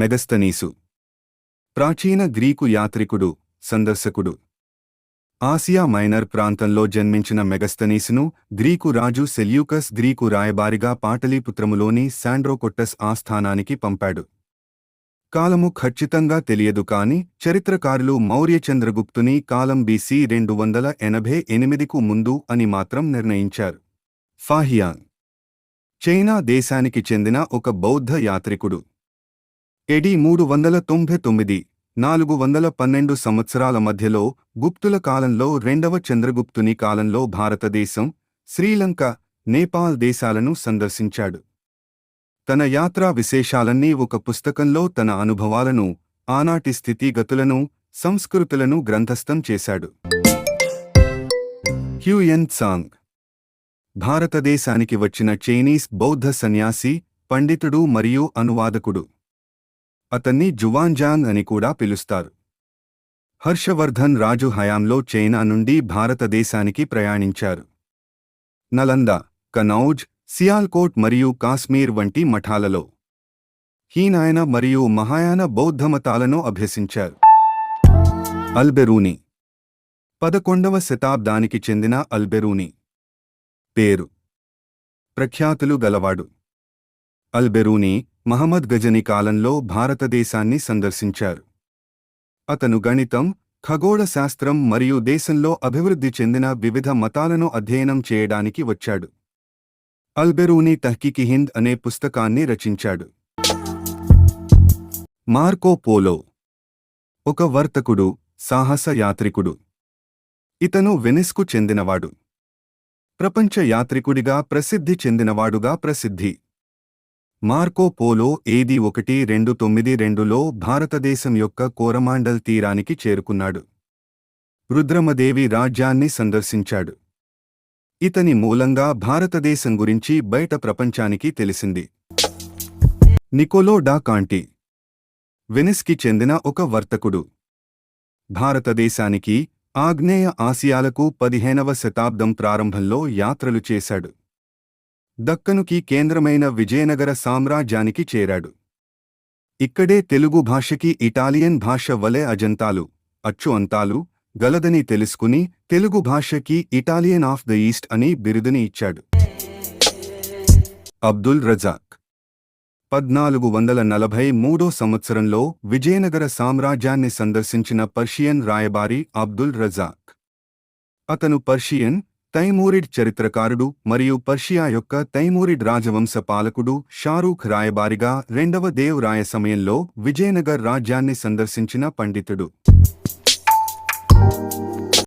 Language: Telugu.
మెగస్తనీసు. ప్రాచీన గ్రీకు యాత్రికుడు సందర్శకుడు. ఆసియా మైనర్ ప్రాంతంలో జన్మించిన మెగస్తనీసును గ్రీకు రాజు సెల్యూకస్ గ్రీకు రాయబారిగా పాటలీపుత్రములోని శాండ్రోకొట్టస్ ఆస్థానానికి పంపాడు. కాలము ఖచ్చితంగా తెలియదు కాని చరిత్రకారులు మౌర్యచంద్రగుప్తుని కాలం బీసీ రెండు వందల ఎనభై ఎనిమిదికు ముందు అని మాత్రం నిర్ణయించారు. ఫాహియాంగ్ చైనా దేశానికి చెందిన ఒక బౌద్ధ యాత్రికుడు. ఎడి మూడు వందల తొంభై తొమ్మిది నాలుగు వందల పన్నెండు సంవత్సరాల మధ్యలో గుప్తుల కాలంలో రెండవ చంద్రగుప్తుని కాలంలో భారతదేశం శ్రీలంక నేపాల్ దేశాలను సందర్శించాడు. తన యాత్రా విశేషాలన్నీ ఒక పుస్తకంలో తన అనుభవాలను ఆనాటి స్థితిగతులను సంస్కృతులను గ్రంథస్థం చేశాడు. హ్యూయన్ సాంగ్ భారతదేశానికి వచ్చిన చైనీస్ బౌద్ధ సన్యాసి పండితుడు మరియు అనువాదకుడు. అతన్ని జువాన్జాంగ్ అని కూడా పిలుస్తారు. హర్షవర్ధన్ రాజు హయాంలో చైనా నుండి భారతదేశానికి ప్రయాణించారు. నలంద కనౌజ్ సియాల్కోట్ మరియు కాశ్మీర్ వంటి మఠాలలో హీనాయన మరియు మహాయాన బౌద్ధమతాలను అభ్యసించారు. అల్బెరూని పదకొండవ శతాబ్దానికి చెందిన అల్బెరూని పేరు ప్రఖ్యాతులు గలవాడు. అల్బెరూని మహమ్మద్ గజని కాలంలో భారతదేశాన్ని సందర్శించారు. అతను గణితం ఖగోళ శాస్త్రం మరియు దేశంలో అభివృద్ధి చెందిన వివిధ మతాలను అధ్యయనం చేయడానికి వచ్చాడు. అల్బెరూని తహ్కికి హింద్ అనే పుస్తకాన్ని రచించాడు. మార్కో పోలో ఒక వర్తకుడు సాహస యాత్రికుడు. ఇతను వెనిస్కు చెందినవాడు. ప్రపంచ యాత్రికుడిగా ప్రసిద్ధి చెందినవాడుగా ప్రసిద్ధి. మార్కో పోలో ఏది ఒకటి రెండు తొమ్మిది రెండులో భారతదేశం యొక్క కోరమాండల్ తీరానికి చేరుకున్నాడు. రుద్రమదేవి రాజ్యాన్ని సందర్శించాడు. ఇతని మూలంగా భారతదేశం గురించి బయట ప్రపంచానికి తెలిసింది. నికోలో డా కాంటి వెనిస్కి చెందిన ఒక వర్తకుడు. భారతదేశానికి ఆగ్నేయ ఆసియాలకు పదిహేనవ శతాబ్దం ప్రారంభంలో యాత్రలు చేశాడు. దక్కనుకి కేంద్రమైన విజయనగర సామ్రాజ్యానికి చేరాడు. ఇక్కడే తెలుగు భాషకి ఇటాలియన్ భాష వలె అజంతాలు అచ్చు అంతాలు గలదని తెలుసుకుని తెలుగు భాషకి ఇటాలియన్ ఆఫ్ ద ఈస్ట్ అని బిరుదుని ఇచ్చాడు. అబ్దుల్ రజాక్ పద్నాలుగు వందల నలభై మూడో సంవత్సరంలో విజయనగర సామ్రాజ్యాన్ని సందర్శించిన పర్షియన్ రాయబారి అబ్దుల్ రజాక్. అతను పర్షియన్ తైమూరిడ్ చరిత్రకారుడు మరియు పర్షియా యొక్క తైమూరిడ్ రాజవంశ పాలకుడు షారూఖ్ రాయబారిగా రెండవ దేవ్ రాయ సమయంలో విజయనగర్ రాజ్యాన్ని సందర్శించిన పండితుడు.